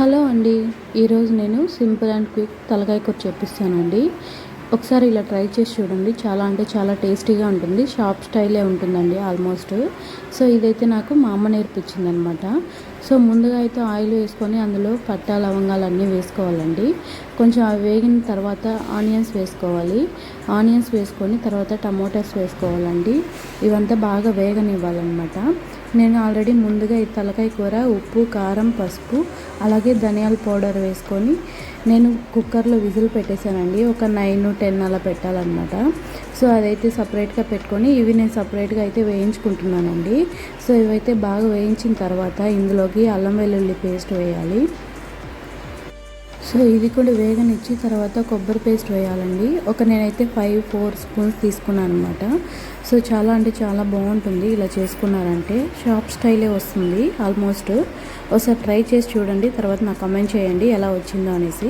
Hello అండి. ఈరోజు నేను సింపుల్ అండ్ క్విక్ తలకాయ కూర చెప్పిస్తానండి ఒకసారి ఇలా ట్రై చేసి చూడండి. చాలా అంటే చాలా టేస్టీగా ఉంటుంది. షాప్ స్టైలే ఉంటుందండి ఆల్మోస్ట్. సో ఇదైతే నాకు మా అమ్మ నేర్పించింది అనమాట సో ముందుగా అయితే ఆయిల్ వేసుకొని అందులో పట్టా లవంగాలు అన్నీ వేసుకోవాలండి. కొంచెం అవి వేగిన తర్వాత ఆనియన్స్ వేసుకోవాలి. ఆనియన్స్ వేసుకొని తర్వాత టమోటాస్ వేసుకోవాలండి. ఇవంతా బాగా వేగనివ్వాలన్నమాట. నేను ఆల్రెడీ ముందుగా ఈ తలకాయ కూర ఉప్పు కారం పసుపు అలాగే ధనియాల పౌడర్ వేసుకొని నేను కుక్కర్లో విజిల్ పెట్టేశానండి. ఒక నైన్ టెన్ అలా పెట్టాలన్నమాట. సో అదైతే సపరేట్గా పెట్టుకొని ఇవి నేను సపరేట్గా అయితే వేయించుకుంటున్నానండి. సో ఇవైతే బాగా వేయించిన తర్వాత ఇందులోకి అల్లం వెల్లుల్లి పేస్ట్ వేయాలి. సో ఇది కూడా వేగనిచ్చి తర్వాత కొబ్బరి పేస్ట్ వేయాలండి. ఒక నేనైతే ఫైవ్ ఫోర్ స్పూన్స్ తీసుకున్నాను అనమాట సో చాలా అంటే చాలా బాగుంటుంది ఇలా చేసుకున్నారంటే. షాప్ స్టైలే వస్తుంది ఆల్మోస్ట్ ఒకసారి ట్రై చేసి చూడండి తర్వాత నాకు కమెంట్ చేయండి ఎలా వచ్చిందో అనేసి.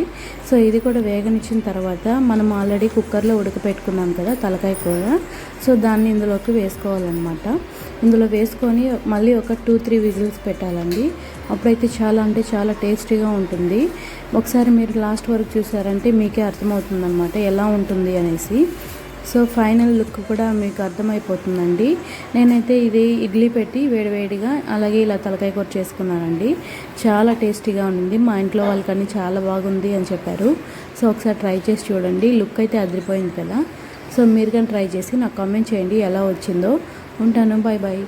సో ఇది కూడా వేగనిచ్చిన తర్వాత మనం ఆల్రెడీ కుక్కర్లో ఉడకపెట్టుకున్నాం కదా తలకాయ కూర. సో దాన్ని ఇందులోకి వేసుకోవాలన్నమాట. ఇందులో వేసుకొని మళ్ళీ ఒక టూ త్రీ విజిల్స్ పెట్టాలండి. అప్పుడైతే చాలా అంటే చాలా టేస్టీగా ఉంటుంది. ఒకసారి మీరు లాస్ట్ వరకు చూసారంటే మీకే అర్థమవుతుందన్నమాట ఎలా ఉంటుంది అనేసి. సో ఫైనల్ లుక్ కూడా మీకు అర్థమైపోతుందండి. నేనైతే ఇది ఇడ్లీ పెట్టి వేడివేడిగా అలాగే ఇలా తలకాయ కూర చేసుకున్నానండి. చాలా టేస్టీగా ఉంది మా ఇంట్లో వాళ్ళకని చాలా బాగుంది అని చెప్పారు. సో ఒకసారి ట్రై చేసి చూడండి. లుక్ అయితే అదిరిపోయింది కదా. సో మీరు కానీ ట్రై చేసి నాకు కామెంట్ చేయండి ఎలా వచ్చిందో. ఉంటాను. Bye bye